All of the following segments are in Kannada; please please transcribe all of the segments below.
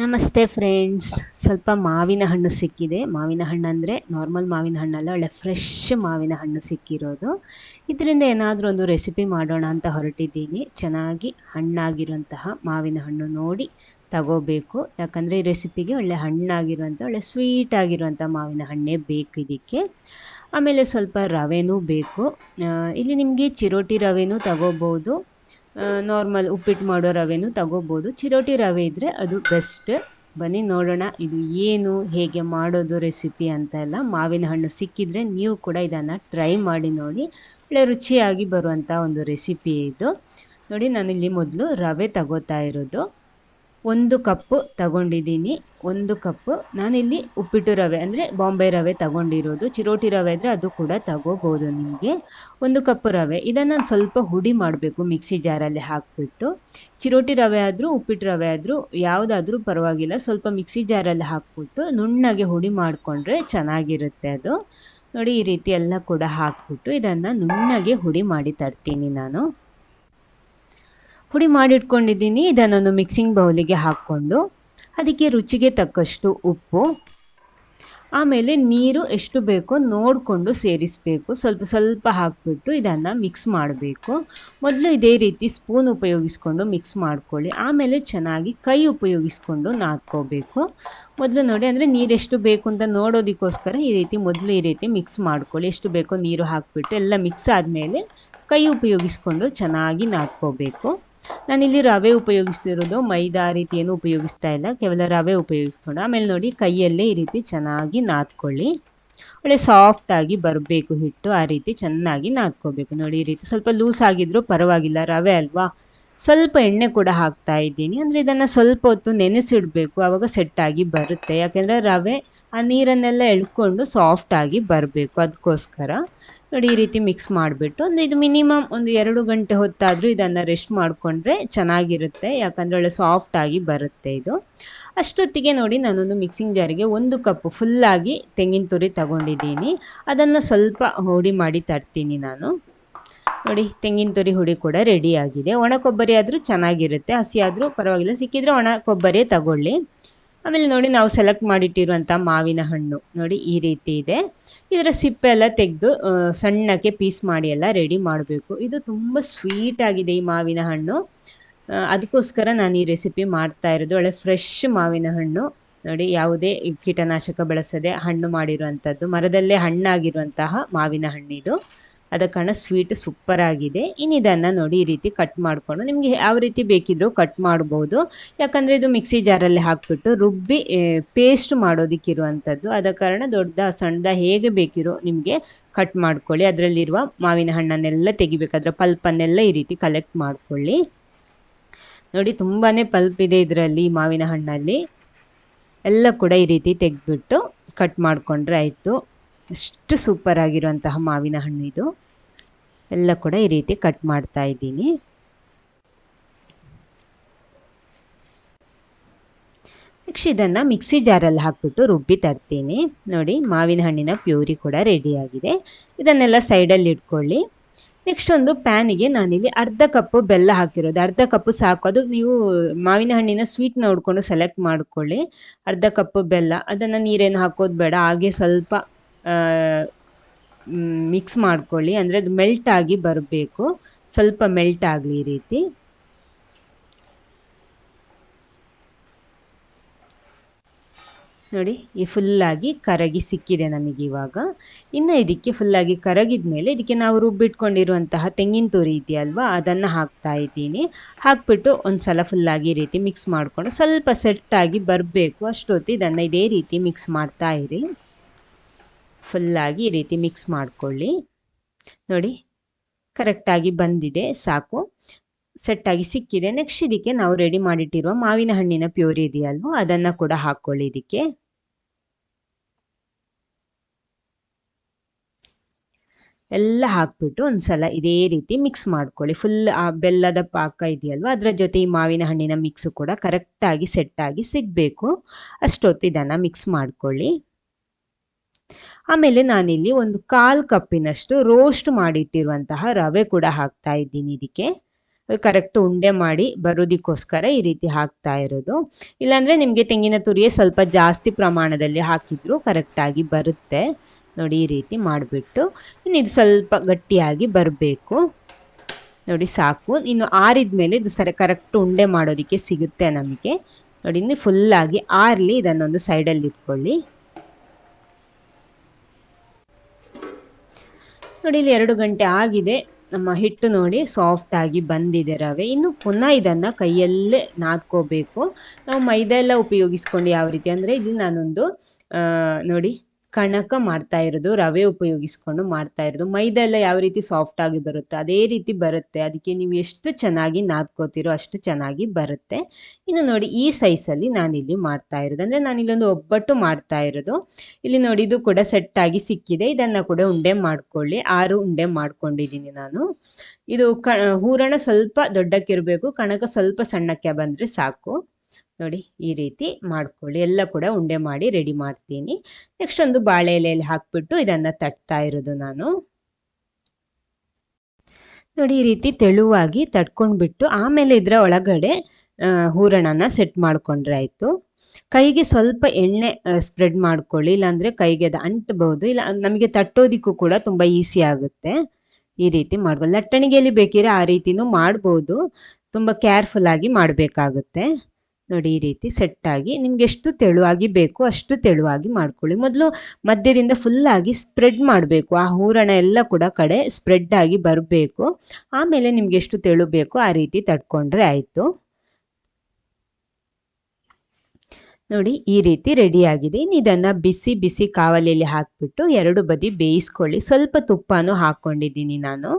ನಮಸ್ತೆ ಫ್ರೆಂಡ್ಸ್ ಸ್ವಲ್ಪ ಮಾವಿನ ಹಣ್ಣು ಸಿಕ್ಕಿದೆ. ಮಾವಿನ ಹಣ್ಣು ಅಂದರೆ ನಾರ್ಮಲ್ ಮಾವಿನ ಹಣ್ಣಲ್ಲ ಒಳ್ಳೆ ಫ್ರೆಶ್ ಮಾವಿನ ಹಣ್ಣು ಸಿಕ್ಕಿರೋದು. ಇದರಿಂದ ಏನಾದರೂ ಒಂದು ರೆಸಿಪಿ ಮಾಡೋಣ ಅಂತ ಹೊರಟಿದ್ದೀನಿ. ಚೆನ್ನಾಗಿ ಹಣ್ಣಾಗಿರುವಂತಹ ಮಾವಿನ ಹಣ್ಣು ನೋಡಿ ತಗೋಬೇಕು. ಯಾಕಂದರೆ ಈ ರೆಸಿಪಿಗೆ ಒಳ್ಳೆ ಹಣ್ಣಾಗಿರುವಂಥ ಒಳ್ಳೆ ಸ್ವೀಟ್ ಆಗಿರುವಂಥ ಮಾವಿನ ಹಣ್ಣೇ ಬೇಕು ಇದಕ್ಕೆ. ಆಮೇಲೆ ಸ್ವಲ್ಪ ರವೆನೂ ಬೇಕು. ಇಲ್ಲಿ ನಿಮಗೆ ಚಿರೋಟಿ ರವೆನೂ ತಗೋಬೋದು. ನಾರ್ಮಲ್ ಉಪ್ಪಿಟ್ಟು ಮಾಡೋ ರವೆನೂ ತಗೋಬೋದು. ಚಿರೋಟಿ ರವೆ ಇದ್ದರೆ ಅದು ಬೆಸ್ಟ್ ಬನ್ನಿ ನೋಡೋಣ, ಇದು ಏನು, ಹೇಗೆ ಮಾಡೋದು ರೆಸಿಪಿ ಅಂತ ಎಲ್ಲ. ಮಾವಿನ ಹಣ್ಣು ಸಿಕ್ಕಿದರೆ ನೀವು ಕೂಡ ಇದನ್ನು ಟ್ರೈ ಮಾಡಿ ನೋಡಿ. ಒಳ್ಳೆ ರುಚಿಯಾಗಿ ಬರುವಂಥ ಒಂದು ರೆಸಿಪಿ ಇದು. ನೋಡಿ, ನಾನಿಲ್ಲಿ ಮೊದಲು ರವೆ ತಗೋತಾ ಇರೋದು. ಒಂದು ಕಪ್ಪು ತಗೊಂಡಿದ್ದೀನಿ. ಒಂದು ಕಪ್ಪು ನಾನಿಲ್ಲಿ ಉಪ್ಪಿಟ್ಟು ರವೆ, ಅಂದರೆ ಬಾಂಬೆ ರವೆ ತಗೊಂಡಿರೋದು. ಚಿರೋಟಿ ರವೆ ಆದರೆ ಅದು ಕೂಡ ತಗೋಬೋದು ನಿಮಗೆ. ಒಂದು ಕಪ್ಪು ರವೆ. ಇದನ್ನು ನಾನು ಸ್ವಲ್ಪ ಹುಡಿ ಮಾಡಬೇಕು, ಮಿಕ್ಸಿ ಜಾರಲ್ಲಿ ಹಾಕಿಬಿಟ್ಟು. ಚಿರೋಟಿ ರವೆ ಆದರೂ, ಉಪ್ಪಿಟ್ಟು ರವೆ ಆದರೂ, ಯಾವುದಾದ್ರೂ ಪರವಾಗಿಲ್ಲ. ಸ್ವಲ್ಪ ಮಿಕ್ಸಿ ಜಾರಲ್ಲಿ ಹಾಕ್ಬಿಟ್ಟು ನುಣ್ಣಗೆ ಹುಡಿ ಮಾಡಿಕೊಂಡ್ರೆ ಚೆನ್ನಾಗಿರುತ್ತೆ ಅದು. ನೋಡಿ, ಈ ರೀತಿ ಎಲ್ಲ ಕೂಡ ಹಾಕ್ಬಿಟ್ಟು ಇದನ್ನು ನುಣ್ಣಗೆ ಹುಡಿ ಮಾಡಿ ತರ್ತೀನಿ ನಾನು. ಪುಡಿ ಮಾಡಿಟ್ಕೊಂಡಿದ್ದೀನಿ. ಇದನ್ನೊಂದು ಮಿಕ್ಸಿಂಗ್ ಬೌಲಿಗೆ ಹಾಕ್ಕೊಂಡು ಅದಕ್ಕೆ ರುಚಿಗೆ ತಕ್ಕಷ್ಟು ಉಪ್ಪು. ಆಮೇಲೆ ನೀರು ಎಷ್ಟು ಬೇಕೋ ನೋಡಿಕೊಂಡು ಸೇರಿಸಬೇಕು. ಸ್ವಲ್ಪ ಸ್ವಲ್ಪ ಹಾಕಿಬಿಟ್ಟು ಇದನ್ನು ಮಿಕ್ಸ್ ಮಾಡಬೇಕು. ಮೊದಲು ಇದೇ ರೀತಿ ಸ್ಪೂನ್ ಉಪಯೋಗಿಸ್ಕೊಂಡು ಮಿಕ್ಸ್ ಮಾಡ್ಕೊಳ್ಳಿ. ಆಮೇಲೆ ಚೆನ್ನಾಗಿ ಕೈ ಉಪಯೋಗಿಸ್ಕೊಂಡು ನಾದ್ಕೋಬೇಕು. ಮೊದಲು ನೋಡಿ, ಅಂದರೆ ನೀರು ಎಷ್ಟು ಬೇಕು ಅಂತ ನೋಡೋದಕ್ಕೋಸ್ಕರ ಈ ರೀತಿ ಮೊದಲು ಈ ರೀತಿ ಮಿಕ್ಸ್ ಮಾಡ್ಕೊಳ್ಳಿ. ಎಷ್ಟು ಬೇಕೋ ನೀರು ಹಾಕಿಬಿಟ್ಟು ಎಲ್ಲ ಮಿಕ್ಸ್ ಆದಮೇಲೆ ಕೈ ಉಪಯೋಗಿಸ್ಕೊಂಡು ಚೆನ್ನಾಗಿ ನಾದ್ಕೋಬೇಕು. ನಾನಿಲ್ಲಿ ರವೆ ಉಪಯೋಗಿಸ್ತಿರೋದು ಮೈದಾ ರೀತಿ ಏನು ಉಪಯೋಗಿಸ್ತಾ ಇಲ್ಲ, ಕೇವಲ ರವೆ ಉಪಯೋಗಿಸ್ಕೊಂಡು, ಆಮೇಲೆ ನೋಡಿ ಕೈಯಲ್ಲೇ ಈ ರೀತಿ ಚೆನ್ನಾಗಿ ನಾದ್ಕೊಳ್ಳಿ. ಒಳ್ಳೆ ಸಾಫ್ಟಾಗಿ ಬರಬೇಕು ಹಿಟ್ಟು, ಆ ರೀತಿ ಚೆನ್ನಾಗಿ ನಾದ್ಕೋಬೇಕು. ನೋಡಿ ಈ ರೀತಿ ಸ್ವಲ್ಪ ಲೂಸ್ ಆಗಿದ್ರೂ ಪರವಾಗಿಲ್ಲ, ರವೆ ಅಲ್ವಾ? ಸ್ವಲ್ಪ ಎಣ್ಣೆ ಕೂಡ ಹಾಕ್ತಾ ಇದ್ದೀನಿ. ಅಂದರೆ ಇದನ್ನು ಸ್ವಲ್ಪ ಹೊತ್ತು ನೆನೆಸಿಡಬೇಕು. ಆವಾಗ ಸೆಟ್ಟಾಗಿ ಬರುತ್ತೆ. ಯಾಕೆಂದರೆ ರವೆ, ಆ ನೀರನ್ನೆಲ್ಲ ಎಳ್ಕೊಂಡು ಸಾಫ್ಟಾಗಿ ಬರಬೇಕು ಅದಕ್ಕೋಸ್ಕರ ನೋಡಿ, ಈ ರೀತಿ ಮಿಕ್ಸ್ ಮಾಡಿಬಿಟ್ಟು ಅಂದರೆ ಇದು ಮಿನಿಮಮ್ ಒಂದು ಎರಡು ಗಂಟೆ ಹೊತ್ತಾದರೂ ಇದನ್ನು ರೆಸ್ಟ್ ಮಾಡಿಕೊಂಡ್ರೆ ಚೆನ್ನಾಗಿರುತ್ತೆ. ಯಾಕಂದರೆ ಒಳ್ಳೆ ಸಾಫ್ಟಾಗಿ ಬರುತ್ತೆ ಇದು. ಅಷ್ಟೊತ್ತಿಗೆ ನೋಡಿ ನಾನೊಂದು ಮಿಕ್ಸಿಂಗ್ ಜಾರಿಗೆ ಒಂದು ಕಪ್ ಫುಲ್ಲಾಗಿ ತೆಂಗಿನ ತುರಿ ತಗೊಂಡಿದ್ದೀನಿ. ಅದನ್ನು ಸ್ವಲ್ಪ ಹುಡಿ ಮಾಡಿ ತರ್ತೀನಿ ನಾನು. ನೋಡಿ, ತೆಂಗಿನ ತುರಿ ಹುಡಿ ಕೂಡ ರೆಡಿ ಆಗಿದೆ. ಒಣ ಕೊಬ್ಬರಿ ಆದರೂ ಚೆನ್ನಾಗಿರುತ್ತೆ. ಹಸಿ ಆದರೂ ಪರವಾಗಿಲ್ಲ. ಸಿಕ್ಕಿದ್ರೆ ಒಣ ಕೊಬ್ಬರಿ ತಗೊಳ್ಳಿ. ಆಮೇಲೆ ನೋಡಿ, ನಾವು ಸೆಲೆಕ್ಟ್ ಮಾಡಿಟ್ಟಿರುವಂಥ ಮಾವಿನ ಹಣ್ಣು. ನೋಡಿ, ಈ ರೀತಿ ಇದೆ. ಇದರ ಸಿಪ್ಪೆ ಎಲ್ಲ ತೆಗೆದು ಸಣ್ಣಕ್ಕೆ ಪೀಸ್ ಮಾಡಿ ಎಲ್ಲ ರೆಡಿ ಮಾಡಬೇಕು. ಇದು ತುಂಬ ಸ್ವೀಟ್ ಆಗಿದೆ ಈ ಮಾವಿನ ಹಣ್ಣು. ಅದಕ್ಕೋಸ್ಕರ ನಾನು ಈ ರೆಸಿಪಿ ಮಾಡ್ತಾ ಇರೋದು. ಒಳ್ಳೆ ಫ್ರೆಶ್ ಮಾವಿನ ಹಣ್ಣು. ನೋಡಿ, ಯಾವುದೇ ಕೀಟನಾಶಕ ಬಳಸದೆ ಹಣ್ಣು ಮಾಡಿರುವಂಥದ್ದು ಮರದಲ್ಲೇ ಹಣ್ಣಾಗಿರುವಂತಹ ಮಾವಿನ ಹಣ್ಣಿದು. ಅದ ಕಾರಣ ಸ್ವೀಟ್ ಸೂಪರ್ ಆಗಿದೆ. ಇನ್ನು ಇದನ್ನು ನೋಡಿ ಈ ರೀತಿ ಕಟ್ ಮಾಡಿಕೊಂಡು ನಿಮಗೆ ಯಾವ ರೀತಿ ಬೇಕಿದ್ರೂ ಕಟ್ ಮಾಡ್ಬೋದು. ಯಾಕಂದರೆ ಇದು ಮಿಕ್ಸಿ ಜಾರಲ್ಲಿ ಹಾಕಿಬಿಟ್ಟು ರುಬ್ಬಿ ಪೇಸ್ಟ್ ಮಾಡೋದಕ್ಕಿರುವಂಥದ್ದು. ಆದ ಕಾರಣ ದೊಡ್ಡ ಸಣ್ಣದ ಹೇಗೆ ಬೇಕಿರೋ ನಿಮಗೆ ಕಟ್ ಮಾಡ್ಕೊಳ್ಳಿ. ಅದರಲ್ಲಿರುವ ಮಾವಿನ ಹಣ್ಣನ್ನೆಲ್ಲ ತೆಗಿಬೇಕಾದ್ರೆ ಪಲ್ಪನ್ನೆಲ್ಲ ಈ ರೀತಿ ಕಲೆಕ್ಟ್ ಮಾಡ್ಕೊಳ್ಳಿ. ನೋಡಿ ತುಂಬಾ ಪಲ್ಪ್ ಇದೆ ಇದರಲ್ಲಿ ಮಾವಿನ ಹಣ್ಣಲ್ಲಿ. ಎಲ್ಲ ಕೂಡ ಈ ರೀತಿ ತೆಗೆದ್ಬಿಟ್ಟು ಕಟ್ ಮಾಡಿಕೊಂಡ್ರೆ ಆಯಿತು. ಅಷ್ಟು ಸೂಪರ್ ಆಗಿರುವಂತಹ ಮಾವಿನ ಹಣ್ಣು ಇದು. ಎಲ್ಲ ಕೂಡ ಈ ರೀತಿ ಕಟ್ ಮಾಡ್ತಾ ಇದ್ದೀನಿ. ನೆಕ್ಸ್ಟ್ ಇದನ್ನು ಮಿಕ್ಸಿ ಜಾರಲ್ಲಿ ಹಾಕ್ಬಿಟ್ಟು ರುಬ್ಬಿ ತರ್ತೀನಿ. ನೋಡಿ, ಮಾವಿನ ಹಣ್ಣಿನ ಪ್ಯೂರಿ ಕೂಡ ರೆಡಿಯಾಗಿದೆ ಇದನ್ನೆಲ್ಲ ಸೈಡಲ್ಲಿ ಇಟ್ಕೊಳ್ಳಿ. ನೆಕ್ಸ್ಟ್ ಒಂದು ಪ್ಯಾನಿಗೆ ನಾನಿಲ್ಲಿ ಅರ್ಧ ಕಪ್ಪು ಬೆಲ್ಲ ಹಾಕಿರೋದು. ಅರ್ಧ ಕಪ್ಪು ಸಾಕು. ಅದು ನೀವು ಮಾವಿನ ಹಣ್ಣಿನ ಸ್ವೀಟ್ ನೋಡಿಕೊಂಡು ಸೆಲೆಕ್ಟ್ ಮಾಡ್ಕೊಳ್ಳಿ. ಅರ್ಧ ಕಪ್ಪು ಬೆಲ್ಲ. ಅದನ್ನು ನೀರೇನು ಹಾಕೋದು ಬೇಡ. ಹಾಗೆ ಸ್ವಲ್ಪ ಮಿಕ್ಸ್ ಮಾಡ್ಕೊಳ್ಳಿ. ಅಂದರೆ ಅದು ಮೆಲ್ಟ್ ಆಗಿ ಬರಬೇಕು. ಸ್ವಲ್ಪ ಮೆಲ್ಟ್ ಆಗಲಿ ಈ ರೀತಿ. ನೋಡಿ, ಈ ಫುಲ್ಲಾಗಿ ಕರಗಿ ಸಿಕ್ಕಿದೆ ನಮಗೆ ಇವಾಗ. ಇನ್ನು ಇದಕ್ಕೆ ಫುಲ್ಲಾಗಿ ಕರಗಿದ ಮೇಲೆ ಇದಕ್ಕೆ ನಾವು ರುಬ್ಬಿಟ್ಕೊಂಡಿರುವಂತಹ ತೆಂಗಿನ ತುರಿ ಇದೆಯಲ್ವಾ, ಅದನ್ನು ಹಾಕ್ತಾ ಇದ್ದೀನಿ. ಹಾಕ್ಬಿಟ್ಟು ಒಂದು ಸಲ ಫುಲ್ಲಾಗಿ ಈ ರೀತಿ ಮಿಕ್ಸ್ ಮಾಡಿಕೊಂಡು ಸ್ವಲ್ಪ ಸೆಟ್ಟಾಗಿ ಬರಬೇಕು. ಅಷ್ಟೊತ್ತು ಇದನ್ನು ಇದೇ ರೀತಿ ಮಿಕ್ಸ್ ಮಾಡ್ತಾ ಇರಿ. ಫುಲ್ಲಾಗಿ ಈ ರೀತಿ ಮಿಕ್ಸ್ ಮಾಡಿಕೊಳ್ಳಿ. ನೋಡಿ ಕರೆಕ್ಟಾಗಿ ಬಂದಿದೆ, ಸಾಕು. ಸೆಟ್ಟಾಗಿ ಸಿಕ್ಕಿದೆ. ನೆಕ್ಸ್ಟ್ ಇದಕ್ಕೆ ನಾವು ರೆಡಿ ಮಾಡಿಟ್ಟಿರುವ ಮಾವಿನ ಹಣ್ಣಿನ ಪ್ಯೂರಿ ಇದೆಯಲ್ವೋ? ಅದನ್ನು ಕೂಡ ಹಾಕ್ಕೊಳ್ಳಿ ಇದಕ್ಕೆ. ಎಲ್ಲ ಹಾಕ್ಬಿಟ್ಟು ಒಂದ್ಸಲ ಇದೇ ರೀತಿ ಮಿಕ್ಸ್ ಮಾಡ್ಕೊಳ್ಳಿ. ಫುಲ್ ಆ ಬೆಲ್ಲದ ಪಾಕ ಇದೆಯಲ್ವ? ಅದರ ಜೊತೆ ಈ ಮಾವಿನ ಹಣ್ಣಿನ ಮಿಕ್ಸು ಕೂಡ ಕರೆಕ್ಟಾಗಿ ಸೆಟ್ಟಾಗಿ ಸಿಗಬೇಕು. ಅಷ್ಟೊತ್ತು ಮಿಕ್ಸ್ ಮಾಡ್ಕೊಳ್ಳಿ. ಆಮೇಲೆ ನಾನಿಲ್ಲಿ ಒಂದು ಕಾಲು ಕಪ್ಪಿನಷ್ಟು ರೋಸ್ಟ್ ಮಾಡಿಟ್ಟಿರುವಂತಹ ರವೆ ಕೂಡ ಹಾಕ್ತಾ ಇದ್ದೀನಿ ಇದಕ್ಕೆ. ಕರೆಕ್ಟ್ ಉಂಡೆ ಮಾಡಿ ಬರೋದಕ್ಕೋಸ್ಕರ ಈ ರೀತಿ ಹಾಕ್ತಾ ಇರೋದು. ಇಲ್ಲಾಂದರೆ ನಿಮಗೆ ತೆಂಗಿನ ತುರಿಯೇ ಸ್ವಲ್ಪ ಜಾಸ್ತಿ ಪ್ರಮಾಣದಲ್ಲಿ ಹಾಕಿದ್ರು ಕರೆಕ್ಟಾಗಿ ಬರುತ್ತೆ. ನೋಡಿ ಈ ರೀತಿ ಮಾಡಿಬಿಟ್ಟು ಇನ್ನು ಇದು ಸ್ವಲ್ಪ ಗಟ್ಟಿಯಾಗಿ ಬರಬೇಕು. ನೋಡಿ ಸಾಕು. ಇನ್ನು ಆರಿದ ಮೇಲೆ ಇದು ಸರಿ ಕರೆಕ್ಟ್ ಉಂಡೆ ಮಾಡೋದಕ್ಕೆ ಸಿಗುತ್ತೆ ನಮಗೆ. ನೋಡಿ ಇನ್ನು ಫುಲ್ಲಾಗಿ ಆರಲಿ ಇದನ್ನೊಂದು ಸೈಡಲ್ಲಿ ಇಟ್ಕೊಳ್ಳಿ. ನೋಡಿ ಇಲ್ಲಿ ಎರಡು ಗಂಟೆ ಆಗಿದೆ. ನಮ್ಮ ಹಿಟ್ಟು ನೋಡಿ ಸಾಫ್ಟ್ ಆಗಿ ಬಂದಿದೆ ರವೆ. ಇನ್ನು ಪುನಃ ಇದನ್ನು ಕೈಯಲ್ಲೇ ನಾದ್ಕೋಬೇಕು. ನಾವು ಮೈದಾ ಎಲ್ಲ ಉಪಯೋಗಿಸ್ಕೊಂಡು ಯಾವ ರೀತಿ ಅಂದರೆ ಇದು ನಾನೊಂದು ನೋಡಿ ಕಣಕ ಮಾಡ್ತಾ ಇರೋದು, ರವೆ ಉಪಯೋಗಿಸ್ಕೊಂಡು ಮಾಡ್ತಾ ಇರೋದು. ಮೈದಾ ಎಲ್ಲ ಯಾವ ರೀತಿ ಸಾಫ್ಟ್ ಆಗಿ ಬರುತ್ತೆ, ಅದೇ ರೀತಿ ಬರುತ್ತೆ. ಅದಕ್ಕೆ ನೀವು ಎಷ್ಟು ಚೆನ್ನಾಗಿ ನಾದ್ಕೋತೀರೋ ಅಷ್ಟು ಚೆನ್ನಾಗಿ ಬರುತ್ತೆ. ಇನ್ನು ನೋಡಿ, ಈ ಸೈಜಲ್ಲಿ ನಾನಿಲ್ಲಿ ಮಾಡ್ತಾ ಇರೋದು. ಅಂದರೆ ನಾನು ಇಲ್ಲೊಂದು ಒಬ್ಬಟ್ಟು ಮಾಡ್ತಾ ಇರೋದು. ಇಲ್ಲಿ ನೋಡಿ, ಇದು ಕೂಡ ಸೆಟ್ ಆಗಿ ಸಿಕ್ಕಿದೆ. ಇದನ್ನು ಕೂಡ ಉಂಡೆ ಮಾಡ್ಕೊಳ್ಳಿ. ಆರು ಉಂಡೆ ಮಾಡ್ಕೊಂಡಿದ್ದೀನಿ ನಾನು. ಇದು ಕ, ಹೂರಣ ಸ್ವಲ್ಪ ದೊಡ್ಡಕ್ಕಿರಬೇಕು. ಕಣಕ ಸ್ವಲ್ಪ ಸಣ್ಣಕ್ಕೆ ಬಂದರೆ ಸಾಕು. ನೋಡಿ, ಈ ರೀತಿ ಮಾಡ್ಕೊಳ್ಳಿ. ಎಲ್ಲ ಕೂಡ ಉಂಡೆ ಮಾಡಿ ರೆಡಿ ಮಾಡ್ತೀನಿ. ನೆಕ್ಸ್ಟ್ ಒಂದು ಬಾಳೆ ಎಲೆಯಲ್ಲಿ ಹಾಕ್ಬಿಟ್ಟು ಇದನ್ನ ತಟ್ತಾ ಇರೋದು ನಾನು. ನೋಡಿ, ಈ ರೀತಿ ತೆಳುವಾಗಿ ತಟ್ಕೊಂಡ್ಬಿಟ್ಟು ಆಮೇಲೆ ಇದರ ಒಳಗಡೆ ಹೂರಣನ ಸೆಟ್ ಮಾಡ್ಕೊಂಡ್ರೆ ಆಯಿತು. ಕೈಗೆ ಸ್ವಲ್ಪ ಎಣ್ಣೆ ಸ್ಪ್ರೆಡ್ ಮಾಡ್ಕೊಳ್ಳಿ. ಇಲ್ಲಾಂದರೆ ಕೈಗೆ ಅದು ಅಂಟಬಹುದು. ಇಲ್ಲ, ನಮಗೆ ತಟ್ಟೋದಿಕ್ಕೂ ಕೂಡ ತುಂಬ ಈಸಿ ಆಗುತ್ತೆ. ಈ ರೀತಿ ಮಾಡ್ಬೋದು ಲಟ್ಟಣಿಗೆಯಲ್ಲಿ ಬೇಕಿದ್ರೆ ಆ ರೀತಿನೂ ಮಾಡ್ಬೋದು. ತುಂಬ ಕೇರ್ಫುಲ್ ಆಗಿ ಮಾಡಬೇಕಾಗುತ್ತೆ. ನೋಡಿ, ಈ ರೀತಿ ಸೆಟ್ಟಾಗಿ ನಿಮ್ಗೆ ಎಷ್ಟು ತೆಳುವಾಗಿ ಬೇಕು ಅಷ್ಟು ತೆಳುವಾಗಿ ಮಾಡ್ಕೊಳ್ಳಿ. ಮೊದಲು ಮಧ್ಯದಿಂದ ಫುಲ್ಲಾಗಿ ಸ್ಪ್ರೆಡ್ ಮಾಡಬೇಕು. ಆ ಹೂರಣ ಎಲ್ಲ ಕೂಡ ಕಡೆ ಸ್ಪ್ರೆಡ್ ಆಗಿ ಬರಬೇಕು. ಆಮೇಲೆ ನಿಮ್ಗೆ ಎಷ್ಟು ತೆಳು ಬೇಕು ಆ ರೀತಿ ತಡ್ಕೊಂಡ್ರೆ ಆಯಿತು. ನೋಡಿ, ಈ ರೀತಿ ರೆಡಿಯಾಗಿದೆ ಇನ್ನು ಇದನ್ನು ಬಿಸಿ ಬಿಸಿ ಕಾವಲಿಯಲ್ಲಿ ಹಾಕಿಬಿಟ್ಟು ಎರಡು ಬದಿ ಬೇಯಿಸ್ಕೊಳ್ಳಿ. ಸ್ವಲ್ಪ ತುಪ್ಪನೂ ಹಾಕ್ಕೊಂಡಿದ್ದೀನಿ ನಾನು.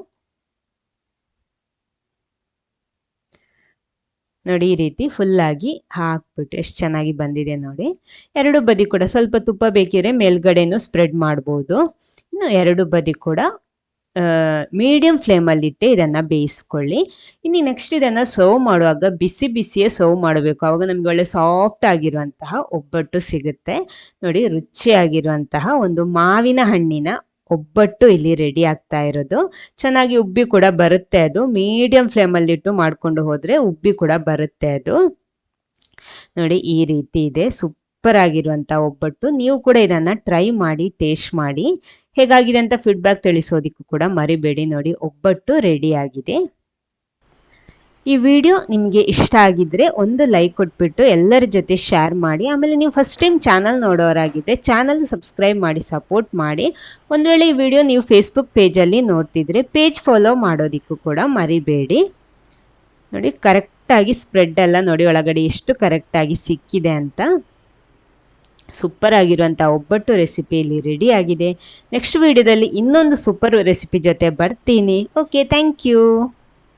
ನೋಡಿ ಈ ರೀತಿ ಫುಲ್ಲಾಗಿ ಹಾಕ್ಬಿಟ್ಟು ಎಷ್ಟು ಚೆನ್ನಾಗಿ ಬಂದಿದೆ ನೋಡಿ. ಎರಡು ಬದಿ ಕೂಡ ಸ್ವಲ್ಪ ತುಪ್ಪ ಬೇಕಿದ್ರೆ ಮೇಲ್ಗಡೆನೂ ಸ್ಪ್ರೆಡ್ ಮಾಡ್ಬೋದು. ಇನ್ನು ಎರಡು ಬದಿ ಕೂಡ ಮೀಡಿಯಂ ಫ್ಲೇಮಲ್ಲಿಟ್ಟೆ ಇದನ್ನು ಬೇಯಿಸ್ಕೊಳ್ಳಿ. ಇನ್ನು ನೆಕ್ಸ್ಟ್ ಇದನ್ನು ಸರ್ವ್ ಮಾಡುವಾಗ ಬಿಸಿ ಬಿಸಿಯೇ ಸರ್ವ್ ಮಾಡಬೇಕು. ಆವಾಗ ನಮಗೆ ಒಳ್ಳೆ ಸಾಫ್ಟ್ ಆಗಿರುವಂತಹ ಒಬ್ಬಟ್ಟು ಸಿಗುತ್ತೆ. ನೋಡಿ ರುಚಿಯಾಗಿರುವಂತಹ ಒಂದು ಮಾವಿನ ಹಣ್ಣಿನ ಒಬ್ಬಟ್ಟು ಇಲ್ಲಿ ರೆಡಿ ಆಗ್ತಾ ಇರೋದು. ಚೆನ್ನಾಗಿ ಉಬ್ಬಿ ಕೂಡ ಬರುತ್ತೆ ಅದು. ಮೀಡಿಯಂ ಫ್ಲೇಮಲ್ಲಿಟ್ಟು ಮಾಡಿಕೊಂಡು ಹೋದರೆ ಉಬ್ಬಿ ಕೂಡ ಬರುತ್ತೆ ಅದು. ನೋಡಿ, ಈ ರೀತಿ ಇದೆ. ಸೂಪರ್ ಆಗಿರುವಂಥ ಒಬ್ಬಟ್ಟು. ನೀವು ಕೂಡ ಇದನ್ನು ಟ್ರೈ ಮಾಡಿ ಟೇಸ್ಟ್ ಮಾಡಿ. ಹೇಗಾಗಿದೆ ಅಂತ ಫೀಡ್ಬ್ಯಾಕ್ ತಿಳಿಸೋದಕ್ಕೂ ಕೂಡ ಮರಿಬೇಡಿ. ನೋಡಿ, ಒಬ್ಬಟ್ಟು ರೆಡಿ ಆಗಿದೆ. ಈ ವಿಡಿಯೋ ನಿಮಗೆ ಇಷ್ಟ ಆಗಿದ್ದರೆ ಒಂದು ಲೈಕ್ ಕೊಟ್ಬಿಟ್ಟು ಎಲ್ಲರ ಜೊತೆ ಶೇರ್ ಮಾಡಿ. ಆಮೇಲೆ ನೀವು ಫಸ್ಟ್ ಟೈಮ್ ಚಾನಲ್ ನೋಡೋರಾಗಿದ್ದರೆ ಚಾನಲ್ ಸಬ್ಸ್ಕ್ರೈಬ್ ಮಾಡಿ ಸಪೋರ್ಟ್ ಮಾಡಿ. ಒಂದು ವೇಳೆ ಈ ವಿಡಿಯೋ ನೀವು ಫೇಸ್ಬುಕ್ ಪೇಜಲ್ಲಿ ನೋಡ್ತಿದ್ರೆ ಪೇಜ್ ಫಾಲೋ ಮಾಡೋದಕ್ಕೂ ಕೂಡ ಮರಿಬೇಡಿ. ನೋಡಿ ಕರೆಕ್ಟಾಗಿ ಸ್ಪ್ರೆಡ್ ಎಲ್ಲ ನೋಡಿ, ಒಳಗಡೆ ಎಷ್ಟು ಕರೆಕ್ಟಾಗಿ ಸಿಕ್ಕಿದೆ ಅಂತ. ಸೂಪರ್ ಆಗಿರುವಂಥ ಒಬ್ಬಟ್ಟು ರೆಸಿಪಿ ಇಲ್ಲಿ ರೆಡಿ ಆಗಿದೆ. ನೆಕ್ಸ್ಟ್ ವಿಡಿಯೋದಲ್ಲಿ ಇನ್ನೊಂದು ಸೂಪರ್ ರೆಸಿಪಿ ಜೊತೆ ಬರ್ತೀನಿ. Okay thank you